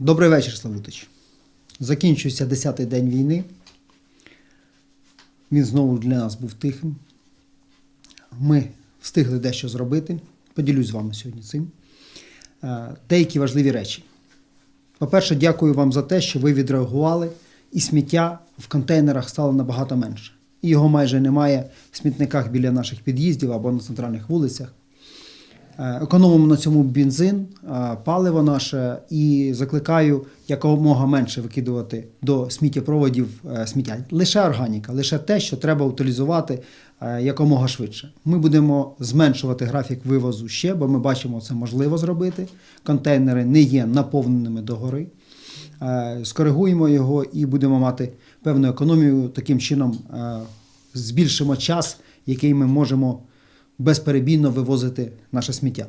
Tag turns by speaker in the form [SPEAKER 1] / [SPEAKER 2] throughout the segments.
[SPEAKER 1] Добрий вечір, Славутич. Закінчується 10-й день війни. Він знову для нас був тихим. Ми встигли дещо зробити. Поділюсь з вами сьогодні цим. Е, Деякі важливі речі. По-перше, дякую вам за те, що ви відреагували, і сміття в контейнерах стало набагато менше. І його майже немає в смітниках біля наших під'їздів або на центральних вулицях. Е, Економимо на цьому бензин, е, паливо наше і закликаю якомога менше викидувати до сміттєпроводів е, сміття. Лише органіка, лише те, що треба утилізувати якомога швидше. Ми будемо зменшувати графік вивозу ще, бо ми бачимо, це можливо зробити. Контейнери не є наповненими догори. Скоригуємо його і будемо мати певну економію. Таким чином збільшимо час, який ми можемо безперебійно вивозити наше сміття.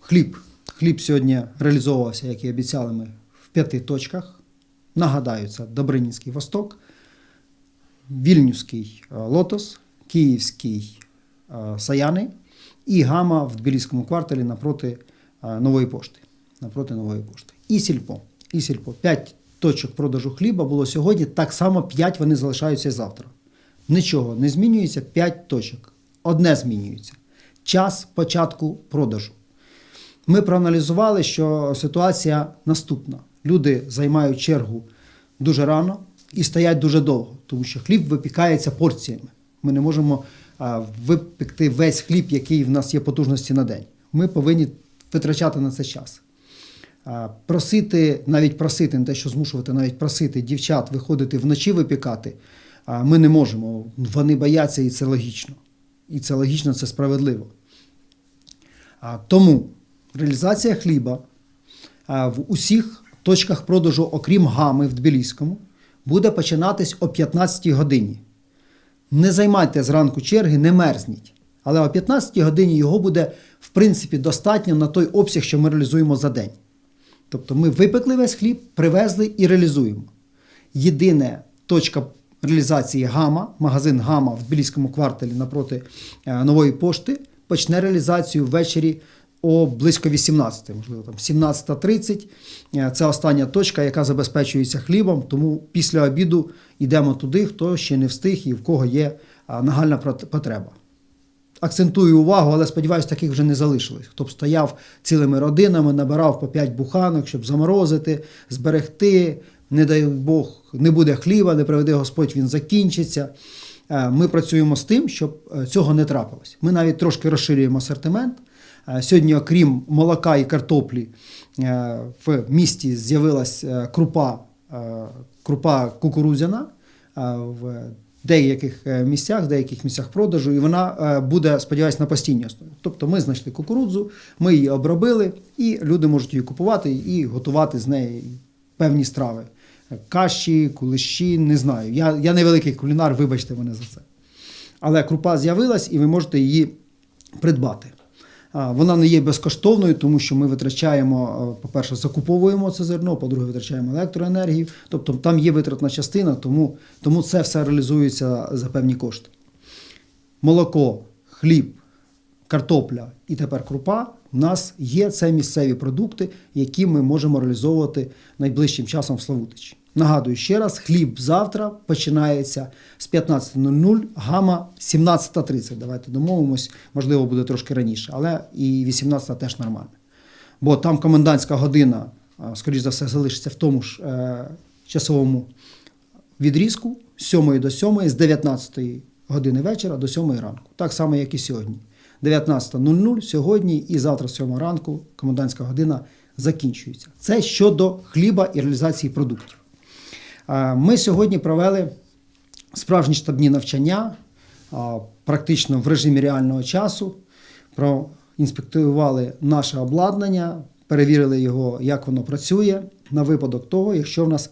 [SPEAKER 1] Хліб. Хліб сьогодні реалізовувався, як і обіцяли ми, в п'яти точках. Нагадаю, це Добринінський Восток, Вільнюський е, Лотос, Київський е, Саяни і Гама в Тбіліському кварталі напроти е, Нової пошти. Напроти Нової пошти. І Сільпо. І Сільпо. П'ять точок продажу хліба було сьогодні. Так само п'ять вони залишаються завтра. Нічого не змінюється, 5 точок. Одне змінюється час початку продажу. Ми проаналізували, що ситуація наступна. Люди займають чергу дуже рано і стоять дуже довго, тому що хліб випікається порціями. Ми не можемо випекти весь хліб, який в нас є потужності на день. Ми повинні витрачати на це час. Просити, навіть просити, не те, що змушувати, навіть просити дівчат виходити вночі випікати, ми не можемо. Вони бояться, і це логічно. І це логічно, це справедливо. Тому реалізація хліба в усіх точках продажу, окрім гами в Тбіліському, буде починатись о 15 годині. Не займайте зранку черги, не мерзніть. Але о 15 годині його буде, в принципі, достатньо на той обсяг, що ми реалізуємо за день. Тобто ми випекли весь хліб, привезли і реалізуємо. Єдина точка реалізації Гама, магазин Гама в Тбіліському кварталі напроти е, нової пошти, почне реалізацію ввечері о близько 18, можливо, там 17.30. Е, Це остання точка, яка забезпечується хлібом, тому після обіду йдемо туди, хто ще не встиг і в кого є е, нагальна потреба. Акцентую увагу, але сподіваюся, таких вже не залишилось. Хто б стояв цілими родинами, набирав по 5 буханок, щоб заморозити, зберегти. Не дай Бог, не буде хліба, не приведе Господь, він закінчиться. Е, Ми працюємо з тим, щоб е, цього не трапилось. Ми навіть трошки розширюємо асортимент. Е, Сьогодні, окрім молока і картоплі, в місті з'явилась крупа, крупа кукурудзяна в деяких місцях, в деяких місцях продажу, і вона буде, сподіваюся, на постійній основі. Тобто ми знайшли кукурудзу, ми її обробили, і люди можуть її купувати і готувати з неї певні страви. Каші, кулиші, не знаю. Я, я не великий кулінар, вибачте мене за це. Але крупа з'явилась, і ви можете її придбати. Вона не є безкоштовною, тому що ми витрачаємо, по-перше, закуповуємо це зерно, по-друге, витрачаємо електроенергію. Тобто там є витратна частина, тому, тому це все реалізується за певні кошти. Молоко, хліб, картопля і тепер крупа. У нас є це місцеві продукти, які ми можемо реалізовувати найближчим часом в Славутичі. Нагадую ще раз: хліб завтра починається з 15.00, гама 17.30. Давайте домовимось, можливо, буде трошки раніше, але і 18 теж нормально. Бо там комендантська година, скоріш за все, залишиться в тому ж е, часовому відрізку з 7 до 7, з 19 години вечора до 7 ранку. Так само, як і сьогодні. 19.00 сьогодні і завтра з 7 ранку комендантська година закінчується. Це щодо хліба і реалізації продуктів. Ми сьогодні провели справжні штабні навчання, практично в режимі реального часу. Проінспектували наше обладнання, перевірили його, як воно працює, на випадок того, якщо в нас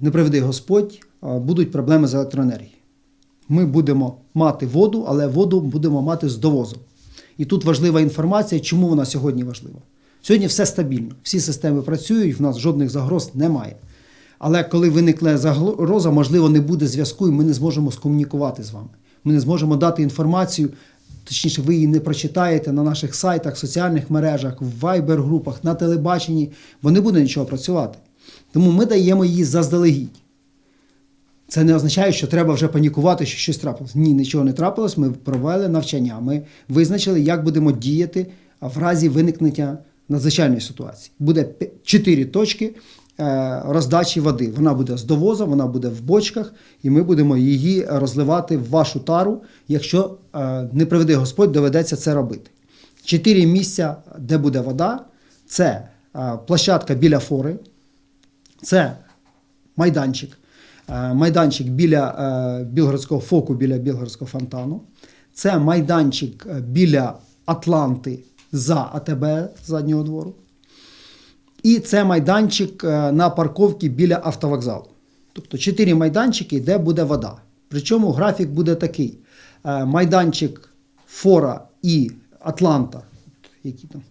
[SPEAKER 1] не приведе Господь, будуть проблеми з електроенергією. Ми будемо мати воду, але воду будемо мати з довозом. І тут важлива інформація, чому вона сьогодні важлива. Сьогодні все стабільно, всі системи працюють, в нас жодних загроз немає. Але коли виникне загроза, можливо, не буде зв'язку, і ми не зможемо скомунікувати з вами. Ми не зможемо дати інформацію точніше, ви її не прочитаєте на наших сайтах, соціальних мережах, в вайбер-групах, на телебаченні, бо не буде нічого працювати. Тому ми даємо її заздалегідь. Це не означає, що треба вже панікувати, що щось трапилось. Ні, нічого не трапилось. Ми провели навчання. Ми визначили, як будемо діяти в разі виникнення надзвичайної ситуації. Буде чотири точки е, роздачі води. Вона буде з довозом, вона буде в бочках, і ми будемо її розливати в вашу тару, якщо е, не приведе Господь, доведеться це робити. Чотири місця, де буде вода, це е, площадка біля фори, це майданчик. Е, Майданчик біля е, Білгородського фоку, біля Білгородського фонтану. Це майданчик е, біля Атланти за АТБ заднього двору. І це майданчик на парковці біля автовокзалу. Тобто чотири майданчики, де буде вода. Причому графік буде такий: майданчик Фора і Атланта, які там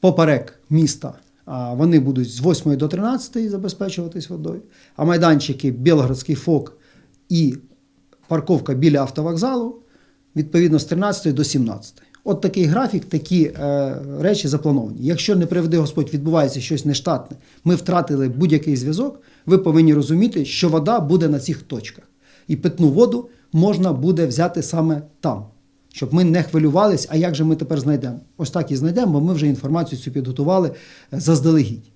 [SPEAKER 1] поперек міста. Вони будуть з 8 до 13 забезпечуватись водою. А майданчики Білгородський фок і парковка біля автовокзалу відповідно з 13 до 17. От такий графік, такі е, речі заплановані. Якщо не приведе Господь, відбувається щось нештатне, ми втратили будь-який зв'язок, ви повинні розуміти, що вода буде на цих точках. І питну воду можна буде взяти саме там, щоб ми не хвилювались, а як же ми тепер знайдемо? Ось так і знайдемо, бо ми вже інформацію цю підготували заздалегідь.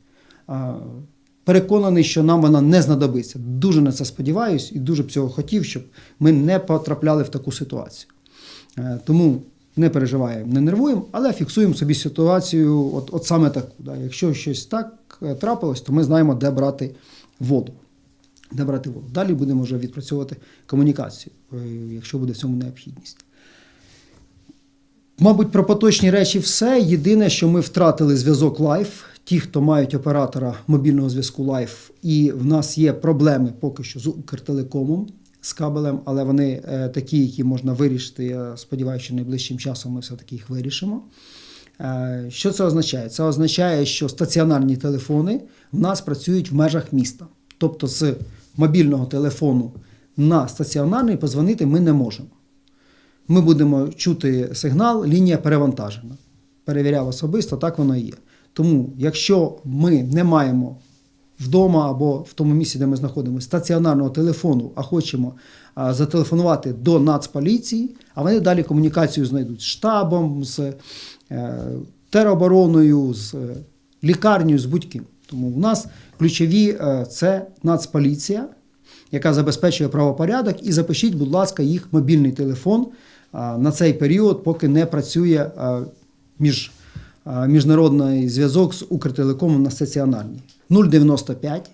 [SPEAKER 1] Переконаний, що нам вона не знадобиться. Дуже на це сподіваюся і дуже б цього хотів, щоб ми не потрапляли в таку ситуацію. Е, Тому не переживаємо, не нервуємо, але фіксуємо собі ситуацію, от, от саме таку. Якщо щось так е, трапилось, то ми знаємо, де брати воду. Де брати воду. Далі будемо вже відпрацьовувати комунікацію, е, якщо буде в цьому необхідність. Мабуть, про поточні речі все. Єдине, що ми втратили зв'язок лайф. Ті, хто мають оператора мобільного зв'язку лайф, і в нас є проблеми поки що з Укртелекомом, з кабелем, але вони е, такі, які можна вирішити. Я сподіваюся, що найближчим часом ми все-таки їх вирішимо. Е, Що це означає? Це означає, що стаціонарні телефони в нас працюють в межах міста. Тобто з мобільного телефону на стаціонарний позвонити ми не можемо. Ми будемо чути сигнал, лінія перевантажена. Перевіряв особисто, так воно і є. Тому, якщо ми не маємо вдома або в тому місці, де ми знаходимося, стаціонарного телефону, а хочемо зателефонувати до Нацполіції, а вони далі комунікацію знайдуть з штабом, з е, теробороною, з е, лікарнею, з будь-ким. Тому у нас ключові е, це Нацполіція, яка забезпечує правопорядок, і запишіть, будь ласка, їх мобільний телефон на цей період, поки не працює між, міжнародний зв'язок з Укртелекомом на стаціонарній. 095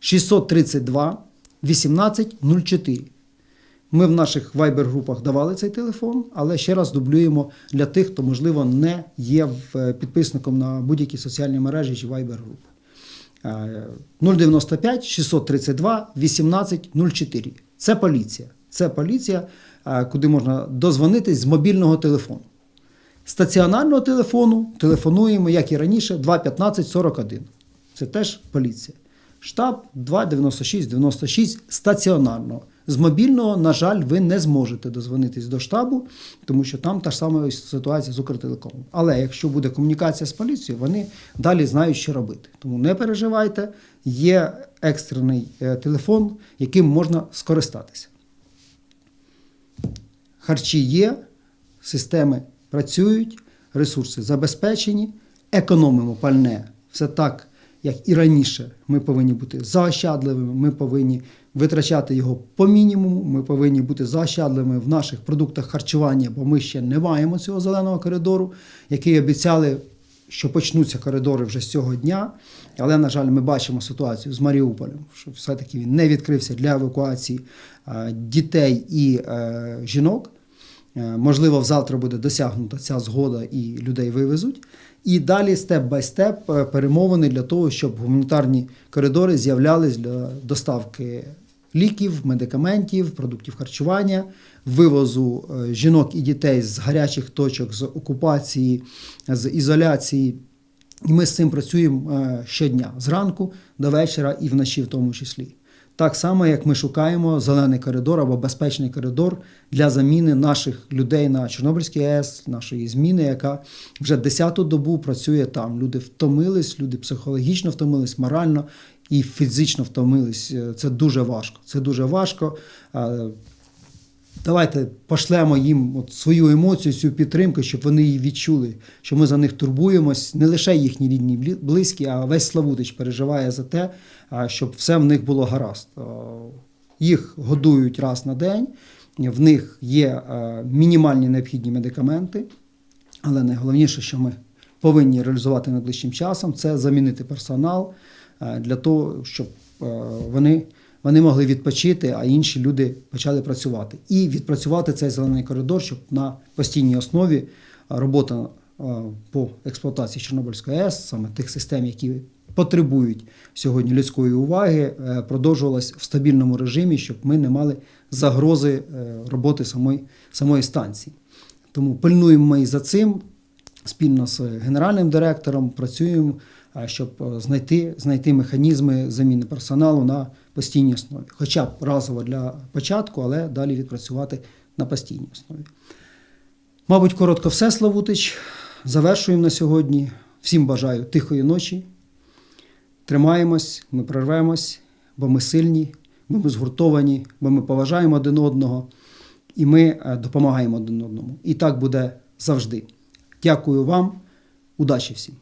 [SPEAKER 1] 632 1804. Ми в наших вайбер-групах давали цей телефон, але ще раз дублюємо для тих, хто, можливо, не є е, підписником на будь-які соціальні мережі чи вайбер-групи. Е, 095 632 1804. Це поліція. Це поліція, куди можна дозвонитись з мобільного телефону. Стаціонарного телефону телефонуємо, як і раніше, 215 41. Це теж поліція. Штаб 296 96 стаціонарного. З мобільного, на жаль, ви не зможете дозвонитись до штабу, тому що там та ж сама ситуація з Укртелекомом. Але якщо буде комунікація з поліцією, вони далі знають, що робити. Тому не переживайте, є екстрений е, телефон, яким можна скористатися. Харчі є, системи працюють, ресурси забезпечені, економимо пальне. Все так, як і раніше. Ми повинні бути заощадливими, ми повинні витрачати його по мінімуму, ми повинні бути заощадливими в наших продуктах харчування, бо ми ще не маємо цього зеленого коридору, який обіцяли, що почнуться коридори вже з цього дня. Але, на жаль, ми бачимо ситуацію з Маріуполем, що все-таки він не відкрився для евакуації дітей і е, жінок. Е, Можливо, завтра буде досягнута ця згода і людей вивезуть. І далі степ бай степ е, перемовини для того, щоб гуманітарні коридори з'являлись для доставки ліків, медикаментів, продуктів харчування, вивозу е, жінок і дітей з гарячих точок, з окупації, з ізоляції. І ми з цим працюємо щодня, зранку до вечора і вночі в тому числі. Так само, як ми шукаємо зелений коридор або безпечний коридор для заміни наших людей на Чорнобильській АЕС, нашої зміни, яка вже десяту добу працює там. Люди втомились, люди психологічно втомились, морально і фізично втомились. Е, Це дуже важко. Це дуже важко. Давайте пошлемо їм от свою емоцію, цю підтримку, щоб вони її відчули, що ми за них турбуємось, не лише їхні рідні близькі, а весь Славутич переживає за те, щоб все в них було гаразд. Їх годують раз на день, в них є е, мінімальні необхідні медикаменти, але найголовніше, що ми повинні реалізувати найближчим часом, це замінити персонал е, для того, щоб е, вони, вони могли відпочити, а інші люди почали працювати. І відпрацювати цей зелений коридор, щоб на постійній основі е, робота е, по експлуатації Чорнобильської АЕС, саме тих систем, які потребують сьогодні людської уваги, е, продовжувалась в стабільному режимі, щоб ми не мали загрози роботи самої, самої станції. Тому пильнуємо ми і за цим спільно з генеральним директором працюємо, щоб е, знайти, знайти механізми заміни персоналу на постійній основі. Хоча б разово для початку, але далі відпрацювати на постійній основі. Мабуть, коротко все, Славутич. Завершуємо на сьогодні. Всім бажаю тихої ночі. Тримаємось, ми прорвемось, бо ми сильні, бо ми згуртовані, бо ми поважаємо один одного і ми е, допомагаємо один одному. І так буде завжди. Дякую вам, удачі всім!